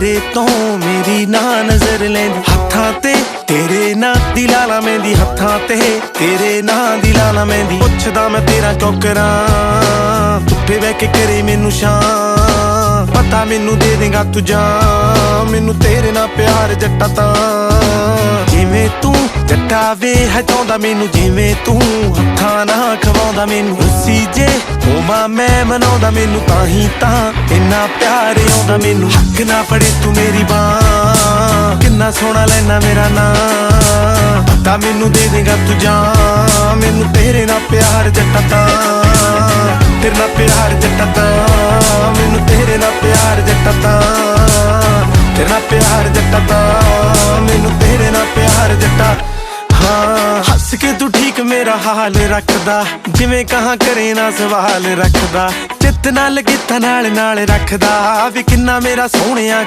ਤੇਰੇ ਤੋਂ ਮੇਰੀ ਨਾ ਨਜ਼ਰ ਲੈਂਦੀ। ਹੱਥਾਂ ਤੇ ਤੇਰੇ ਨਾਂ ਦੀ ਲਾਲਾ ਮਹਿੰਦੀ। ਹੱਥਾਂ ਤੇ ਤੇਰੇ ਨਾਂ ਦੀ ਲਾਲਾ ਮਹਿੰਦੀ। ਪੁੱਛਦਾ ਮੈਂ ਤੇਰਾ ਚੌਕਰਾਂ ਧੁੱਪੇ ਬਹਿ ਕੇ ਕਰੇ ਮੈਨੂੰ ਸ਼ਾਂ ਪਤਾ ਮੈਨੂੰ ਦੇ ਦੇਗਾ ਤੂੰ ਜਾਂ, ਮੈਨੂੰ ਤੇਰੇ ਨਾਲ ਪਿਆਰ ਜੱਟਾ ਤਾਂ। ਜਿਵੇਂ ਤੂੰ ਜੱਟਾ ਵੇ ਹਟਾਉਂਦਾ ਮੈਨੂੰ, ਜਿਵੇਂ ਤੂੰ ਹੱਥਾਂ ਨਾਲ ਖਵਾਉਂਦਾ ਮੈਨੂੰ। ਜੇ ਹੋਮਾ ਮੈਂ ਮਨਾਉਂਦਾ ਮੈਨੂੰ ਤਾਂ ਹੀ ਤਾਂ ਇੰਨਾ ਪਿਆਰ ਆਉਂਦਾ ਮੈਨੂੰ। ਹੱਕ ਨਾ ਪੜੇ ਤੂੰ ਮੇਰੀ ਬਾਹ। ਕਿੰਨਾ ਸੋਹਣਾ ਲੈਣਾ ਮੇਰਾ ਨਾਂ। ਪਤਾ ਮੈਨੂੰ ਦੇ ਦੇਗਾ ਤੂੰ ਜਾਂ ਮੈਨੂੰ ਤੇਰੇ ਨਾਲ ਪਿਆਰ ਜੱਟਾ ਤਾਂ। ਤੇਰੇ ਨਾਲ ਪਿਆਰ ਹੱਸ ਕੇ ਤੂੰ ਠੀਕ ਮੇਰਾ ਹਾਲ ਰੱਖਦਾ। ਜਿਵੇਂ ਕਹਾਂ ਕਰੇ ਨਾ ਸਵਾਲ ਰੱਖਦਾ। ਚਿੱਤ ਨਾਲ, ਗੀਤਾਂ ਨਾਲ ਨਾਲ ਰੱਖਦਾ। ਵੀ ਕਿੰਨਾ ਮੇਰਾ ਸੋਹਣਿਆ